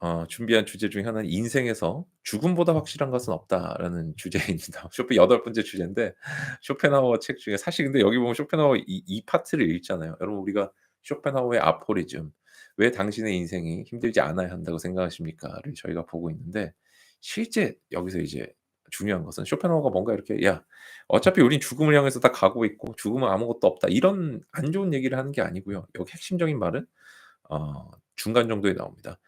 어 준비한 주제 중에 하나는 "인생에서 죽음보다 확실한 것은 없다."라는 주제입니다. 쇼펜 여덟 번째 주제인데 쇼펜하우어 책 중에 사실 근데 여기 보면 쇼펜하우어 이 이 파트를 읽잖아요. 여러분 우리가 쇼펜하우어의 아포리즘 "왜 당신의 인생이 힘들지 않아야 한다고 생각하십니까?"를 저희가 보고 있는데 실제 여기서 이제 중요한 것은 쇼펜하우어가 뭔가 이렇게 "야 어차피 우린 죽음을 향해서 다 가고 있고 죽음은 아무것도 없다." 이런 안 좋은 얘기를 하는 게 아니고요. 여기 핵심적인 말은 어 중간 정도에 나옵니다. "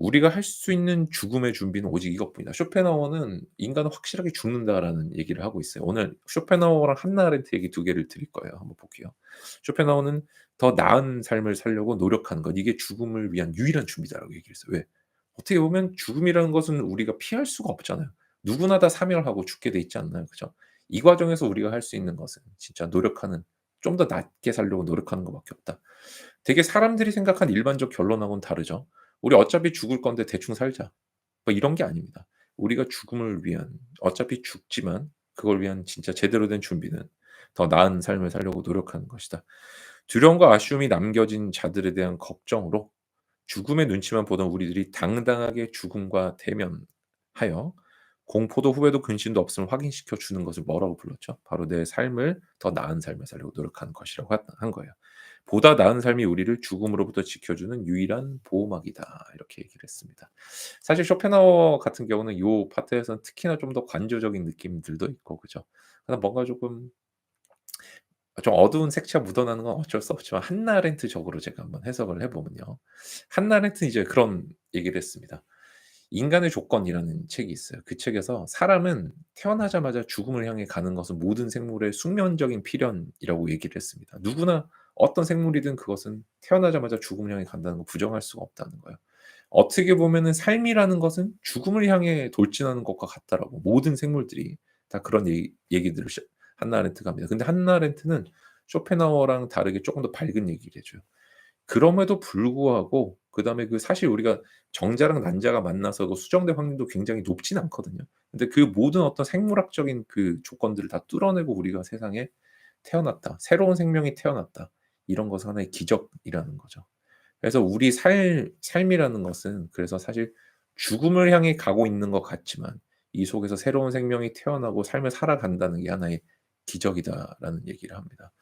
우리가 할 수 있는 죽음의 준비는 오직 이것뿐이다." 쇼펜하우어는 "인간은 확실하게 죽는다."라는 얘기를 하고 있어요. 오늘 쇼펜하우어랑 한나 아렌트 얘기 두 개를 드릴 거예요. 한번 볼게요. 쇼펜하우어는 "더 나은 삶을 살려고 노력하는 것. 이게 죽음을 위한 유일한 준비다."라고 얘기를 했어요. 왜? 어떻게 보면 죽음이라는 것은 우리가 피할 수가 없잖아요. 누구나 다 사멸하고 죽게 돼 있지 않나요? 그죠? 이 과정에서 우리가 할 수 있는 것은 진짜 노력하는 좀더 낫게 살려고 노력하는 것 밖에 없다. 되게 사람들이 생각한 일반적 결론하고는 다르죠. " 우리 어차피 죽을 건데 대충 살자." 뭐 이런 게 아닙니다. 우리가 죽음을 위한 어차피 죽지만 그걸 위한 진짜 제대로 된 준비는 더 나은 삶을 살려고 노력하는 것이다. 두려움과 아쉬움이 남겨진 자들에 대한 걱정으로 죽음의 눈치만 보던 우리들이 당당하게 죽음과 대면하여 공포도 후회도 근심도 없음을 확인시켜 주는 것을 뭐라고 불렀죠? 바로 내 삶을 더 나은 삶을 살려고 노력하는 것이라고 하한 거예요. " 보다 나은 삶이 우리를 죽음으로부터 지켜주는 유일한 보호막이다." 이렇게 얘기를 했습니다. 사실 쇼펜하우어 같은 경우는 요 파트에서는 특히나 좀 더 관조적인 느낌들도 있고 그죠? 뭔가 조금 좀 어두운 색채가 묻어나는 건 어쩔 수 없지만 한나 아렌트적으로 제가 한번 해석을 해 보면요. 한나 아렌트는 이제 그런 얘기를 했습니다. 인간의 조건이라는 책이 있어요. 그 책에서 "사람은 태어나자마자 죽음을 향해 가는 것은 모든 생물의 숙명적인 필연이라고 얘기를 했습니다. 누구나 어떤 생물이든 그것은 태어나자마자 죽음을 향해 간다는 걸 부정할 수가 없다는 거예요. 어떻게 보면은 삶이라는 것은 죽음을 향해 돌진하는 것과 같다라고 모든 생물들이 다 그런 얘기 얘기들을 셔 한나 아렌트가 합니다. 근데 한나 아렌트는 쇼펜하우어랑 다르게 쪼끔 더 밝은 얘기를 해 줘요. 그럼에도 불구하고 그다음에 그 사실 우리가 정자랑 난자가 만나서 그 수정될 확률도 굉장히 높진 않거든요. 근데 그 모든 어떤 생물학적인 그 조건들을 다 뚫어내고 우리가 세상에 태어났다. 새로운 생명이 태어났다. 이런 것은 하나의 기적이라는 거죠. 그래서 우리 삶 삶이라는 것은 그래서 사실 죽음을 향해 가고 있는 것 같지만 이 속에서 새로운 생명이 태어나고 삶을 살아간다는 게 하나의 기적이다라는 얘기를 합니다.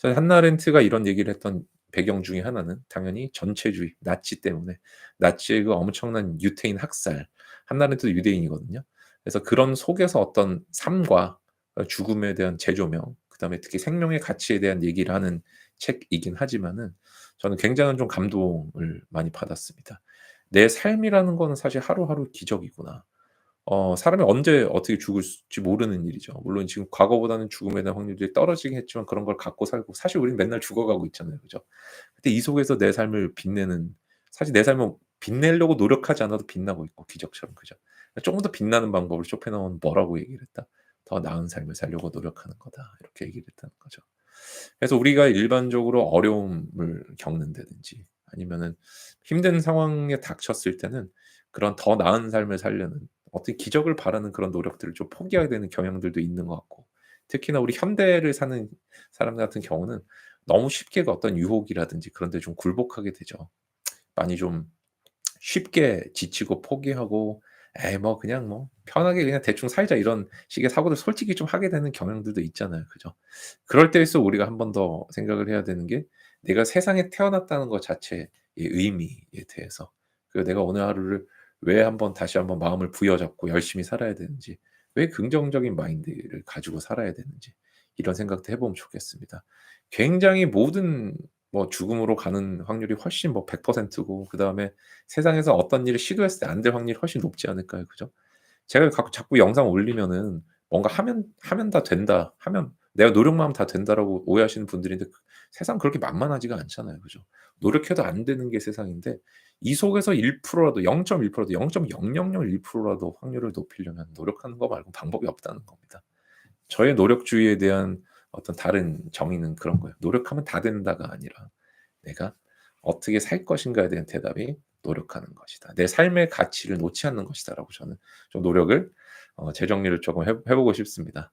그래서 한나 아렌트가 이런 얘기를 했던 배경 중에 하나는 당연히 전체주의, 나치 때문에 나치의 그 엄청난 유태인 학살 한나 아렌트도 유대인이거든요. 그래서 그런 속에서 어떤 삶과 어 죽음에 대한 재조명 그다음에 특히 생명의 가치에 대한 얘기를 하는 책이긴 하지만은 저는 굉장한 좀 감동을 많이 받았습니다. '내 삶이라는 거는 사실 하루하루 기적이구나.' 어 사람이 언제 어떻게 죽을지 모르는 일이죠. 물론 지금 과거보다는 죽음에 대한 확률이 떨어지긴 했지만 그런 걸 갖고 살고 사실 우리는 맨날 죽어가고 있잖아요. 그죠? 근데 이 속에서 내 삶을 빛내는 사실 내 삶은 빛내려고 노력하지 않아도 빛나고 있고 기적처럼 그죠? "쪼금 더 빛나는 방법을 쇼펜하우어는 뭐라고 얘기를 했다? ' 더 나은 삶을 살려고 노력하는 거다.' 이렇게 얘기를 했다는 거죠. 그래서 우리가 일반적으로 어려움을 겪는다든지 아니면은 힘든 상황에 닥쳤을 때는 그런 더 나은 삶을 살려는 어떤 기적을 바라는 그런 노력들을 좀 포기하게 되는 경향들도 있는 것 같고 특히나 우리 현대를 사는 사람들 같은 경우는 너무 쉽게 그 어떤 유혹이라든지 그런 데 좀 굴복하게 되죠. 많이 좀 쉽게 지치고 포기하고 ' 에이 뭐 그냥 뭐 편하게 그냥 대충 살자.' 이런 식의 사고를 솔직히 좀 하게 되는 경향들도 있잖아요. 그죠? 그럴 때일수록 우리가 한 번 더 생각을 해야 되는 게 내가 세상에 태어났다는 것 자체의 의미에 대해서 그리고 내가 오늘 하루를 왜 한번 다시 한번 마음을 부여잡고 열심히 살아야 되는지 왜 긍정적인 마인드를 가지고 살아야 되는지 이런 생각도 해 보면 좋겠습니다. 굉장히 모든 뭐 죽음으로 가는 확률이 훨씬 뭐 100%고 그다음에 세상에서 어떤 일을 시도했을 때 안 될 확률이 훨씬 높지 않을까요? 그죠? 제가 각 자꾸 영상 올리면은 뭔가 '하면 하면 다 된다. 하면 내가 노력만 하면 다 된다.'라고 오해하시는 분들이 있는데 세상 그렇게 만만하지가 않잖아요. 그죠? 노력해도 안 되는 게 세상인데 이 속에서 1% 라도 0.1% 라도 0.0001% 라도 확률을 높이려면 노력하는 거 말고 방법이 없다는 겁니다. 저의 노력주의에 대한 어떤 다른 정의는 그런 거예요. '노력하면 다 된다.'가 아니라 '내가 어떻게 살 것인가.'에 대한 대답이 '노력하는 것이다. 내 삶의 가치를 놓지 않는 것이다.'라고 저는 좀 노력을 어 재정리를 쪼금 해 해 보고 싶습니다.